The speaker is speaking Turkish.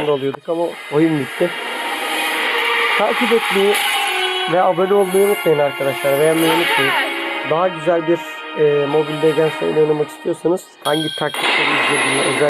durumda oluyorduk ama oyun bitti. Takip etmeyi ve abone olmayı unutmayın arkadaşlar. Beğenmeyi unutmayın. Daha güzel bir e, mobil Legends oyunu oynamak istiyorsanız hangi taktikleri izlediğini özel